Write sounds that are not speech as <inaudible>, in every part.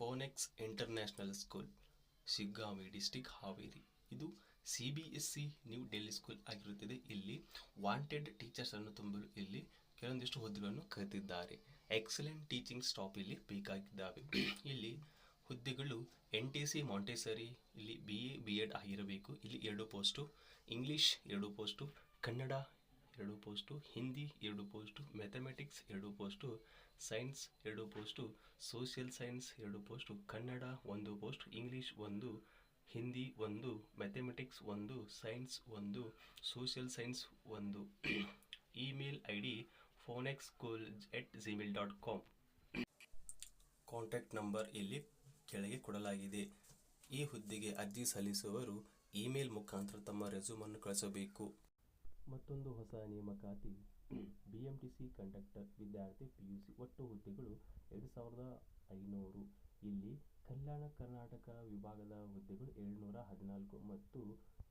Phoenix international school, Shiggavi district Haveri. ಇದು C B S C New Delhi school ಆಗಿರುತ್ತದೆ. ಇಲ್ಲಿ wanted teachers ಅನ್ನು ತುಂಬಲು ಇಲ್ಲಿ ಕೆಲವೊಂದಿಷ್ಟು ಹುದ್ದೆಗಳನ್ನು ಕರೆದಿದ್ದಾರೆ. ಎಕ್ಸಲೆಂಟ್ ಟೀಚಿಂಗ್ ಸ್ಟಾಪ್ ಇಲ್ಲಿ ಬೇಕಾಗಿದ್ದಾವೆ. ಇಲ್ಲಿ ಹುದ್ದೆಗಳು ಎನ್ ಟಿ ಸಿ ಮಾಂಟೆಸರಿ ಇಲ್ಲಿ ಬಿ ಎ ಬಿ ಎಡ್ ಆಗಿರಬೇಕು. ಇಲ್ಲಿ ಎರಡು ಪೋಸ್ಟು ಇಂಗ್ಲೀಷ್ ಎರಡು ಪೋಸ್ಟು ಕನ್ನಡ ಎರಡು ಪೋಸ್ಟು, ಹಿಂದಿ ಎರಡು ಪೋಸ್ಟು, ಮ್ಯಾಥಮೆಟಿಕ್ಸ್ ಎರಡು ಪೋಸ್ಟು, ಸೈನ್ಸ್ ಎರಡು ಪೋಸ್ಟು, ಸೋಷಿಯಲ್ ಸೈನ್ಸ್ ಎರಡು ಪೋಸ್ಟು, ಕನ್ನಡ ಒಂದು ಪೋಸ್ಟ್, ಇಂಗ್ಲೀಷ್ ಒಂದು, ಹಿಂದಿ ಒಂದು, ಮ್ಯಾಥಮೆಟಿಕ್ಸ್ ಒಂದು, ಸೈನ್ಸ್ ಒಂದು, ಸೋಷಿಯಲ್ ಸೈನ್ಸ್ ಒಂದು. <clears throat> Email I D Phoenix school at Gmail dot com contact number ಇಲ್ಲಿ ಕೆಳಗೆ ಕೊಡಲಾಗಿದೆ. ಈ ಹುದ್ದೆಗೆ ಅರ್ಜಿ ಸಲ್ಲಿಸುವವರು ಇಮೇಲ್ ಮುಖಾಂತರ ತಮ್ಮ ರೆಸ್ಯೂಮನ್ನು ಕಳಿಸಬೇಕು. ಮತ್ತೊಂದು ಹೊಸ ನೇಮಕಾತಿ. B M T C conductor ವಿದ್ಯಾರ್ಥಿ ಪಿ ಯು ಸಿ ಒಟ್ಟು ಹುದ್ದೆಗಳು ಎರಡು ಸಾವಿರದ ಐನೂರು. ಇಲ್ಲಿ ಕಲ್ಯಾಣ ಕರ್ನಾಟಕ ವಿಭಾಗದ ಹುದ್ದೆಗಳು ಏಳ್ನೂರ ಹದಿನಾಲ್ಕು ಮತ್ತು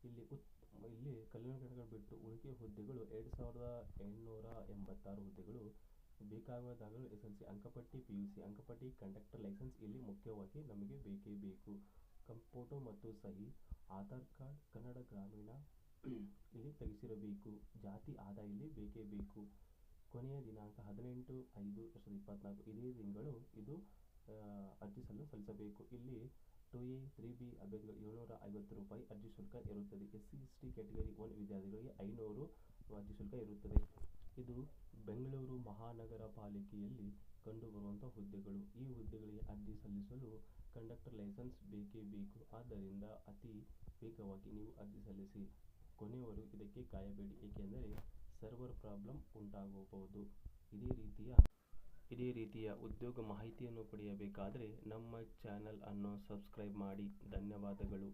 ಇಲ್ಲಿ ಉತ್, ಇಲ್ಲಿ ಕಲ್ಯಾಣ ಕರ್ನಾಟಕ ಬಿಟ್ಟು ಉಳಿಕೆ ಹುದ್ದೆಗಳು ಎರಡು ಸಾವಿರದ ಎಂಟುನೂರ ಎಂಬತ್ತಾರು ಹುದ್ದೆಗಳು. ಬೇಕಾಗುವ ದಾಖಲೆ ಎಸ್ ಎಲ್ ಸಿ ಅಂಕಪಟ್ಟಿ ಪಿ ಯು ಸಿ ಅಂಕಪಟ್ಟಿ ಕಂಡಕ್ಟರ್ ಲೈಸೆನ್ಸ್ ಇಲ್ಲಿ ಮುಖ್ಯವಾಗಿ ನಮಗೆ ಬೇಕೇ ಬೇಕು. ಕಂಪೋಟೋ ಮತ್ತು ಸಹಿ, ಆಧಾರ್ ಕಾರ್ಡ್, ಕನ್ನಡ ಗ್ರಾಮೀಣ ಇಲ್ಲಿ ತೆಗೆಸಿರಬೇಕು. ಜಾತಿ ಆದಾಯ ಇಲ್ಲಿ ಬೇಕೇ ಬೇಕು. ಕೊನೆಯ ದಿನಾಂಕ ಹದಿನೆಂಟು ಐದು ಎರಡು ಸಾವಿರದ ಇಪ್ಪತ್ತ್ನಾಲ್ಕು ಇದೇ ತಿಂಗಳು ಇದು ಅರ್ಜಿ ಸಲ್ಲ ಸಲ್ಲಿಸಬೇಕು. ಇಲ್ಲಿ ಟು ಎ ತ್ರೀ ಬಿ ಅಭ್ಯರ್ಥಿಗಳು ಏಳ್ನೂರ ಐವತ್ತು ರೂಪಾಯಿ ಅರ್ಜಿ ಶುಲ್ಕ ಇರುತ್ತದೆ. S C, S T category one ವಿದ್ಯಾರ್ಥಿಗಳಿಗೆ ಐನೂರು ಅರ್ಜಿ ಶುಲ್ಕ ಇರುತ್ತದೆ. ಇದು ಬೆಂಗಳೂರು ಮಹಾನಗರ ಪಾಲಿಕೆಯಲ್ಲಿ ಕಂಡುಬರುವಂಥ ಹುದ್ದೆಗಳು. ಈ ಹುದ್ದೆಗಳಿಗೆ ಅರ್ಜಿ ಸಲ್ಲಿಸಲು ಕಂಡಕ್ಟರ್ ಲೈಸೆನ್ಸ್ ಬೇಕೇ ಬೇಕು. ಆದ್ದರಿಂದ ಅತಿ ವೇಗವಾಗಿ ನೀವು ಅರ್ಜಿ ಸಲ್ಲಿಸಿ. ಕೊನೆಯವರೆಗೂ ಇದಕ್ಕೆ ಕಾಯಬೇಡಿ, ಏಕೆಂದರೆ ಸರ್ವರ್ ಪ್ರಾಬ್ಲಮ್ ಉಂಟಾಗಬಹುದು. ಇದೇ ರೀತಿಯ ಇದೇ ರೀತಿಯ ಉದ್ಯೋಗ ಮಾಹಿತಿಯನ್ನು ಪಡೆಯಬೇಕಾದರೆ ನಮ್ಮ ಚಾನಲ್ ಅನ್ನು ಸಬ್ಸ್ಕ್ರೈಬ್ ಮಾಡಿ. ಧನ್ಯವಾದಗಳು.